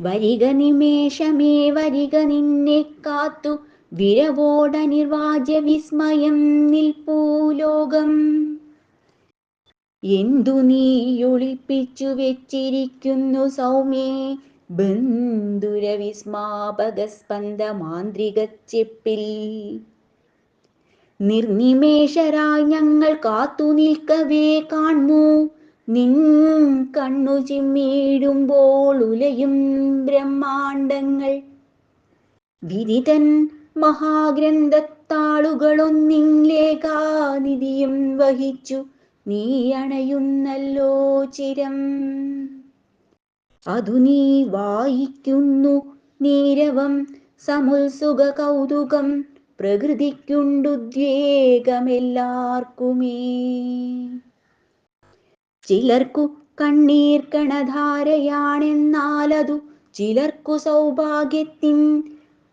വരിക നിമേഷമേ വരിക നിന്നെ കാത്തു. വിരവോട നിർവാജ്യ വിസ്മയം നിൽപ്പൂ ലോകം. എന്തു നീ ഒളിപ്പിച്ചു വെച്ചിരിക്കുന്നു സൗമ്യേ? ബന്ധുര വിസ്മാപകസ്പന്ദ മാന്ത്രിക ചെപ്പിൽ. നിർനിമേഷരായി ഞങ്ങൾ കാത്തു നിൽക്കവേ കാണു. നിൻ കണ്ണു ചിമ്മീടുമ്പോൾ ഉലയും ബ്രഹ്മാണ്ടങ്ങൾ. വിദിതൻ മഹാഗ്രന്ഥത്താളുകളൊന്നിലേക്കാനിധിയും വഹിച്ചു. നീ അണയുന്നല്ലോ ചിരം. അതു നീ വായിക്കുന്നു നീരവം സമുത്സുഖ കൗതുകം പ്രകൃതിക്കുണ്ടുദ്വേഗമെല്ലാർക്കുമേ. ചിലർക്കു കണ്ണീർ കണധാരയാണെന്നാലതു ചിലർക്കു സൗഭാഗ്യത്തിൻ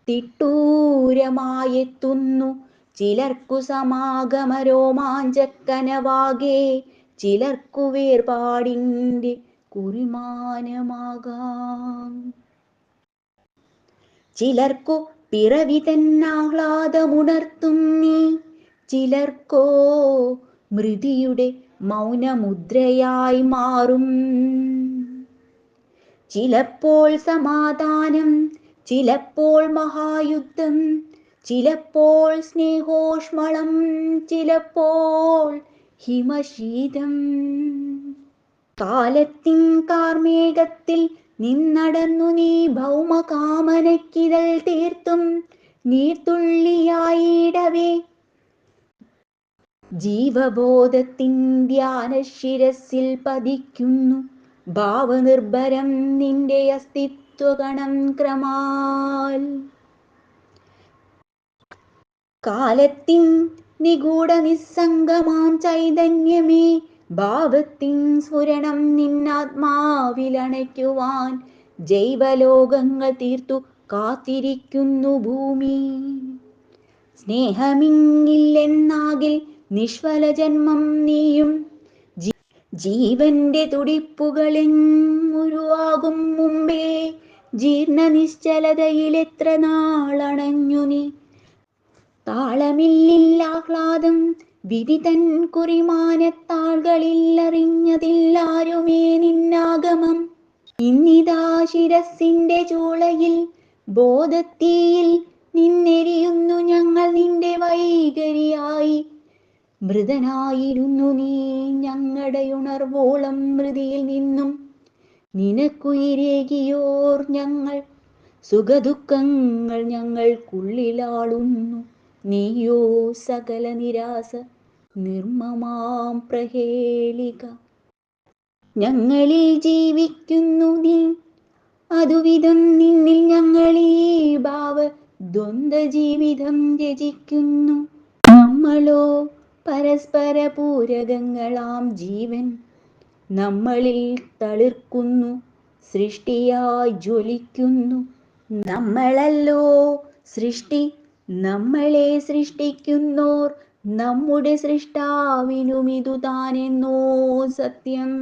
തിട്ടൂരമായെത്തുന്നു. ചിലർക്കു സമാഗമരോമാഞ്ചക്കനവാകെ ചിലർക്കു വേർപാടിന്റെ കുറിമാനമാകാം. ചിലർക്കു പിറവി തന്നാഹ്ലാദമുണർത്തും നീ ചിലർക്കോ മൃതിയുടെ മൗനമുദ്രയായി മാറും. ചിലപ്പോൾ സമാധാനം ചിലപ്പോൾ മഹായുദ്ധം ചിലപ്പോൾ സ്നേഹോഷ്മളം ചിലപ്പോൾ ഹിമശീതം. കാലത്തിൻ കാർമേഘത്തിൽ നിന്നടന്നു നീ ഭൗമകാമനക്കിതൽ തീർത്തും നീർത്തുള്ളിയായിടവേ ജീവബോധത്തിൻ ധ്യാന ശിരസിൽ പതിക്കുന്നു ഭാവനിർഭരം നിന്റെ അസ്തിത്വഗണം ക്രമാൽ. കാലത്തിൻ നിഗൂഢ നിസ്സംഗമാം ചൈതന്യമേ ഭാവത്തിൻ സ്ഫുരണം നിന്നാത്മാവിലണയ്ക്കുവാൻ ജൈവലോകങ്ങൾ തീർത്തു കാത്തിരിക്കുന്നു ഭൂമി. സ്നേഹമിങ്ങില്ലെന്നാകിൽ നിഷ്ഫല ജന്മം നീയും ജീവന്റെ തുടിപ്പുകളിൽ ഉരുവാകും മുമ്പേ ജീർണ നിശ്ചലതയിൽ എത്ര നാളണഞ്ഞു നീ. താളമില്ലില്ലാഹ്ലാദം വിധി തൻ കുറിമാനത്താളുകളിൽ അറിഞ്ഞതില്ലാരുമേ നിന്നാഗമം. ഇന്നിതാ ശിരസിന്റെ ചൂളയിൽ ബോധത്തീയിൽ നിന്നെരിയുന്നു ഞങ്ങൾ നിന്റെ വൈകരിയായി മൃതനായിരുന്നു നീ ഞങ്ങളുടെ ഉണർവോളം മൃതിയിൽ നിന്നും. നിനക്കുയിരേകിയോർ ഞങ്ങൾ സുഖദുഃഖങ്ങൾ ഞങ്ങൾക്കുള്ളിലാളുന്നു. നീയോ സകല നിരാസ നിർമ്മമാം പ്രഹേളിക. ഞങ്ങളിൽ ജീവിക്കുന്നു നീ അതുവിധം നിന്നിൽ ഞങ്ങളീ ഭാവ ദ്വന്ദ്ജീവിതം രചിക്കുന്നു. നമ്മളോ പരസ്പര പൂരകങ്ങളാം ജീവൻ നമ്മളിൽ തളിർക്കുന്നു സൃഷ്ടിയായി ജ്വലിക്കുന്നു. നമ്മളല്ലോ സൃഷ്ടി നമ്മളെ സൃഷ്ടിക്കുന്നോർ നമ്മുടെ സൃഷ്ടാവിനുമിതു താനെന്നോ സത്യം.